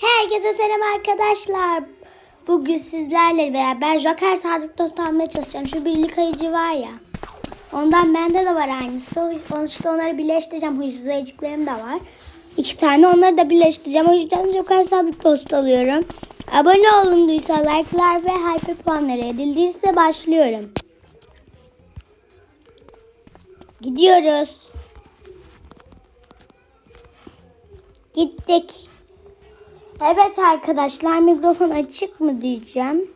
Herkese selam arkadaşlar. Bugün sizlerle beraber Joker Sadık Dost almaya çalışacağım. Şu birlik ayıcı var ya. Ondan bende de var aynısı. O- İşte onları birleştireceğim. Huysuz ayıcıklarım da var. İki tane onları da birleştireceğim. O yüzden Joker Sadık Dost alıyorum. Abone olunduysa like'lar ve hype puanları edildiyse başlıyorum. Gidiyoruz. Gittik. Evet arkadaşlar mikrofon açık mı diyeceğim.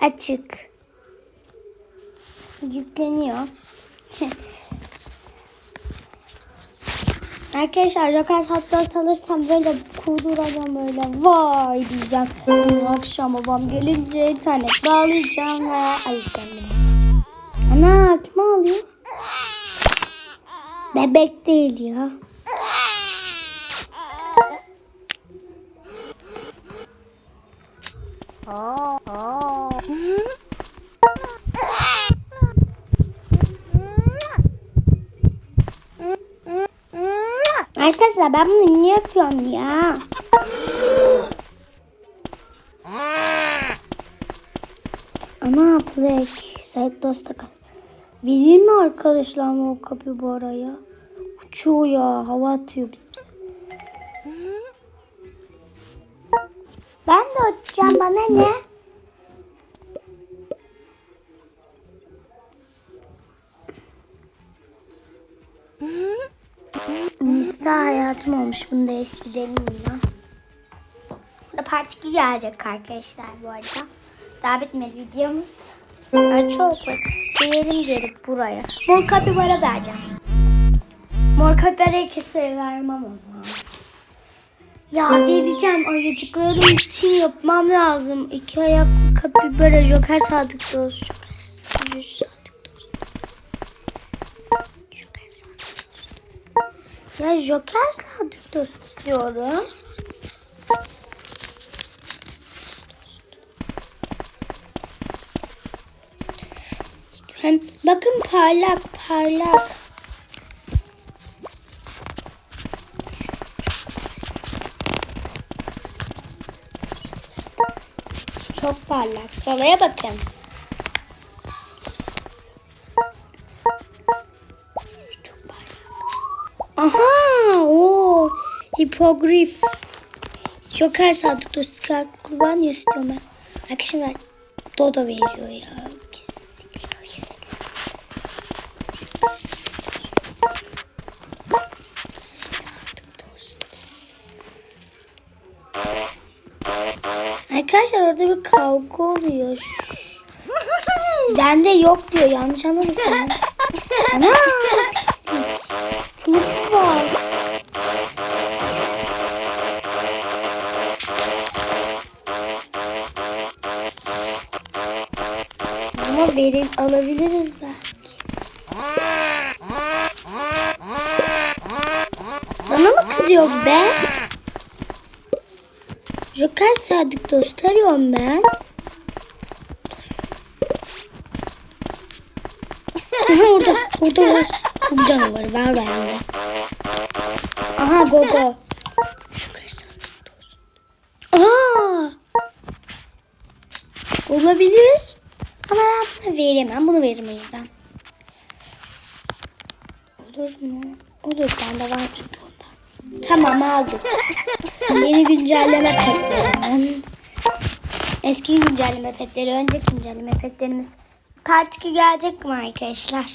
Açık. Yükleniyor. Arkadaşlar Joker Satlas alırsam böyle kuduracağım böyle vay diyeceğim. Sonra akşam babam gelince internet bağlayacağım ve alacağım. Ana kim ağlıyor? Bebek değil ya. Arkadaşlar ben bunu niye yapıyorum ya? Ana Plek. Sait dosta kal. Vereyim mi arkadaşlar o kapı bu araya? Uçuyor ya. Hava atıyor bize. Ben de uçacağım. Insta hayatım olmuş. Bunu değiştirelim ya. Burada 2 gelecek arkadaşlar bu arada. Daha bitmedi videomuz. Ay çok Diyelim gelip buraya. Mor kapibara vereceğim. Mor kapibara kesin vermem ama. Ya vereceğim ayıcıklarım için yapmam lazım. İki ayaklı kapibara joker sadık dost. Joker sadık dost. Joker sadık dost. Ya joker dost istiyorum. Hem bakın parlak parlak. Çok parlak. Solaya bakın. Aha! O hipogrif. Joker sadık dost kurban istiyorum ben. Arkadaşlar Dodo veriyor ya. Kesinlikle. Arkadaşlar orada bir kavga oluyor. Bende yok diyor. Yanlış anlamasın. Ana pislik. Sınıf var. Ama verim alabiliriz belki. Bana mı kızıyor be? Joker Sadık dost arıyorum ben. Aha orada, orada var. Bu canavarı ver bende. Aha Gogo. Sadık dost. Aa! Olabilir. Ama ben bunu veremem. Bunu veririm o yüzden. Olur mu? Olur. Bende var çünkü ondan. Tamam aldık. Yeni güncelleme petleri. Eski güncelleme petleri, önceki güncelleme petlerimiz. Part 2 gelecek mi arkadaşlar?